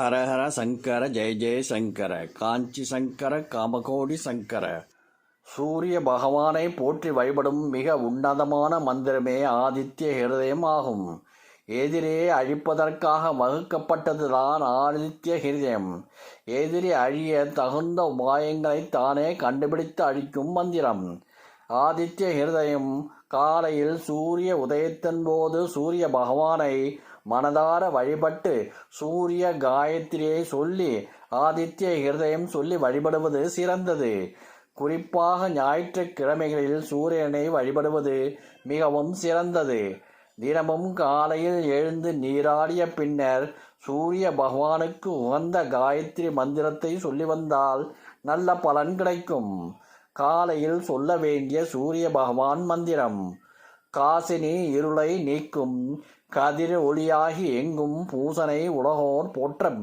ஹரஹர சங்கர ஜெய ஜெய சங்கர காஞ்சி சங்கர காமகோடி சங்கர. சூரிய பகவானை போற்றி வழிபடும் மிக உன்னதமான மந்திரமே ஆதித்ய ஹிருதயம் ஆகும். எதிரே அழிப்பதற்காக வகுக்கப்பட்டதுதான் ஆதித்ய ஹிருதயம். எதிரி அழிய தகுந்த உபாயங்களை தானே கண்டுபிடித்து அழிக்கும் மந்திரம். ஆதித்ய ஹிருதயம் காலையில் சூரிய உதயத்தின் போது சூரிய பகவானை மனதார வழிபட்டு சூரிய காயத்ரியை சொல்லி ஆதித்ய ஹிருதயம் சொல்லி வழிபடுவது சிறந்தது. குறிப்பாக ஞாயிற்றுக்கிழமைகளில் சூரியனை வழிபடுவது மிகவும் சிறந்தது. தினமும் காலையில் எழுந்து நீராடிய பின்னர் சூரிய பகவானுக்கு உகந்த காயத்ரி மந்திரத்தை சொல்லி வந்தால் நல்ல பலன் கிடைக்கும். காலையில் சொல்ல வேண்டிய சூரிய பகவான் மந்திரம். காசினி இருளை நீக்கும் கதிர் ஒளியாகி எங்கும் பூசனை உலகோர் போற்றம்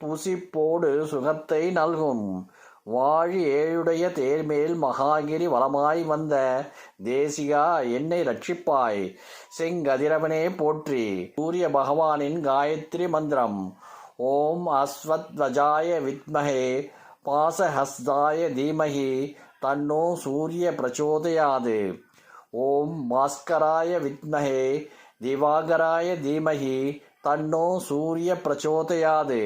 புசிப்போடு சுகத்தை நல்கும். வாழி ஏழுடைய தேர்மேல் மகாகிரி வளமாய் வந்த தேசிகா என்னை ரட்சிப்பாய். செங்கதிரவனே போற்றி சூரிய பகவானின் காயத்ரி மந்திரம். ஓம் அஸ்வத்வஜாய வித்மகே பாசஹஸ்தாய தீமகி தன்னோ சூரிய பிரச்சோதயாது. ஓம் பாஸ்கராய வித்மகே திவாகராய தீமகி தன்னோ சூரிய பிரச்சோதயாது.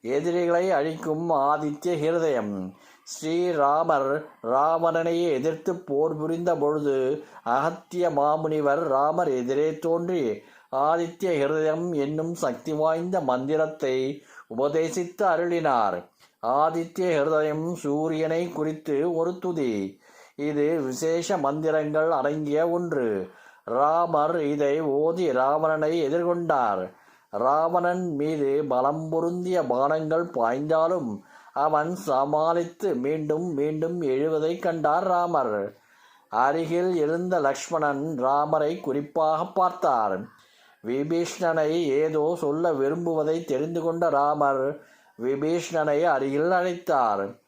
எதிரிகளை அழிக்கும் ஆதித்ய ஹிருதயம். ஸ்ரீராமர் ராவணனையே எதிர்த்து போர் புரிந்த பொழுது அகத்திய மாமுனிவர் ராமர் எதிரே தோன்றி ஆதித்ய ஹிருதயம் என்னும் சக்தி வாய்ந்த மந்திரத்தை உபதேசித்து அருளினார். ஆதித்ய ஹிருதயம் சூரியனை குறித்து ஒரு துதி. இது விசேஷ மந்திரங்கள் அடங்கிய ஒன்று. ராமர் இதை ஓதி ராவணனை எதிர்கொண்டார். ராவணன் மீது பலம் பொருந்திய பானங்கள் பாய்ந்தாலும் அவன் சமாளித்து மீண்டும் மீண்டும் எழுவதை கண்டார் ராமர். அருகில் இருந்த லக்ஷ்மணன் ராமரை குறிப்பாக பார்த்தார். விபீஷ்ணனை ஏதோ சொல்ல விரும்புவதை தெரிந்து கொண்ட ராமர் விபீஷ்ணனை அருகில் அழைத்தார்.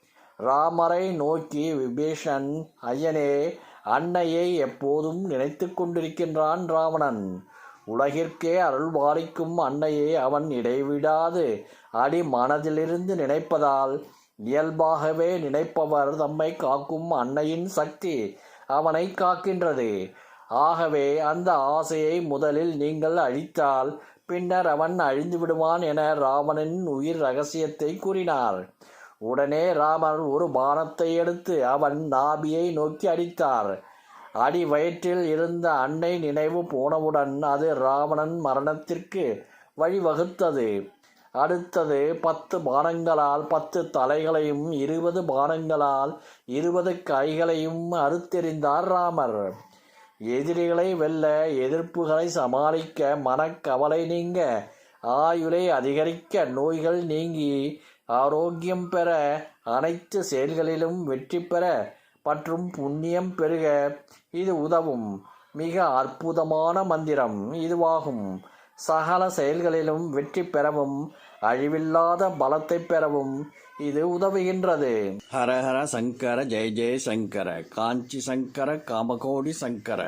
ராமரை நோக்கி விபீஷன் ஐயனே அன்னையை எப்போதும் நினைத்து கொண்டிருக்கின்றான் ராவணன். உலகிற்கே அருள் பாலிக்கும் அன்னையை அவன் இடைவிடாது. அடி மனதிலிருந்து நினைப்பதால் இயல்பாகவே நினைப்பவர் தம்மை காக்கும் அன்னையின் சக்தி அவனை காக்கின்றது. ஆகவே அந்த ஆசையை முதலில் நீங்கள் அழித்தால் பின்னர் அவன் அழிந்து விடுவான் என ராவனின் உயிர் ரகசியத்தை கூறினார். உடனே ராமர் ஒரு பானத்தை எடுத்து அவன் நாபியை நோக்கி அடித்தார். அடி வயிற்றில் இருந்த அன்னை நினைவு போனவுடன் அது ராவணன் மரணத்திற்கு வழிவகுத்தது. அடுத்தது பத்து பானங்களால் பத்து தலைகளையும் இருபது பானங்களால் இருபது கைகளையும் அறுத்தெறிந்தார் ராமர். எதிரிகளை வெல்ல எதிர்ப்புகளை சமாளிக்க மனக்கவலை நீங்க. ஆயுளை அதிகரிக்க நோய்கள் நீங்கி ஆரோக்கியம் பெற அனைத்து செயல்களிலும் வெற்றி பெற மற்றும் புண்ணியம் பெருக. இது உதவும். மிக அற்புதமான மந்திரம் இதுவாகும். சகல செயல்களிலும் வெற்றி பெறவும் அழிவில்லாத பலத்தை பெறவும் இது உதவுகின்றது. ஹரஹர சங்கர ஜெய ஜெய சங்கர காஞ்சி சங்கர காமகோடி சங்கர.